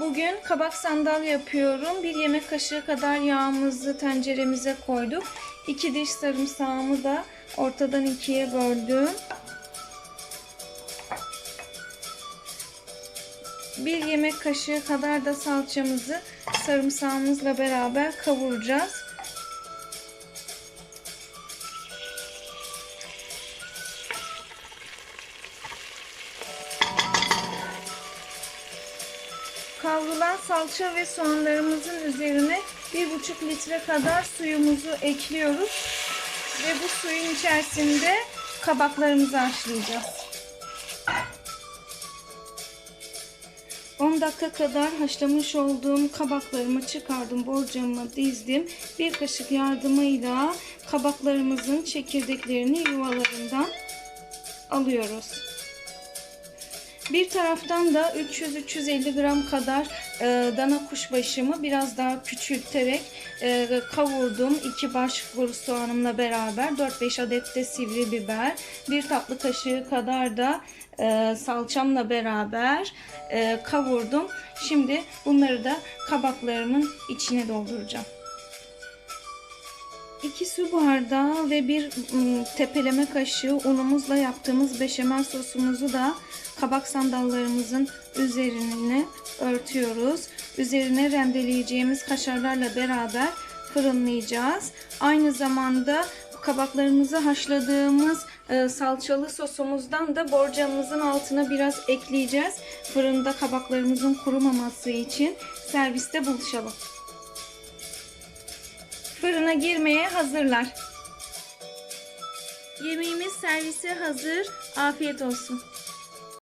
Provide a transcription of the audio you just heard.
Bugün kabak sandal yapıyorum. Bir yemek kaşığı kadar yağımızı tenceremize koyduk. İki diş sarımsağımı da ortadan ikiye böldüm. Bir yemek kaşığı kadar da salçamızı sarımsağımızla beraber kavuracağız. Kavrulan salça ve soğanlarımızın üzerine 1,5 litre kadar suyumuzu ekliyoruz. Ve bu suyun içerisinde kabaklarımızı haşlayacağız. 10 dakika kadar haşlamış olduğum kabaklarımı çıkardım, borcamıma dizdim. Bir kaşık yardımıyla kabaklarımızın çekirdeklerini yuvalarından alıyoruz. Bir taraftan da 300-350 gram kadar e, dana kuşbaşımı biraz daha küçülterek e, kavurdum. 2 baş kuru soğanımla beraber 4-5 adet de sivri biber, bir tatlı kaşığı kadar da e, salçamla beraber e, kavurdum. Şimdi bunları da kabaklarımın içine dolduracağım. 2 su bardağı ve bir tepeleme kaşığı unumuzla yaptığımız beşamel sosumuzu da kabak sandallarımızın üzerine örtüyoruz. Üzerine rendeleyeceğimiz kaşarlarla beraber fırınlayacağız. Aynı zamanda kabaklarımızı haşladığımız salçalı sosumuzdan da borcamımızın altına biraz ekleyeceğiz. Fırında kabaklarımızın kurumaması için serviste buluşalım. Fırına girmeye hazırlar. Yemeğimiz servise hazır. Afiyet olsun.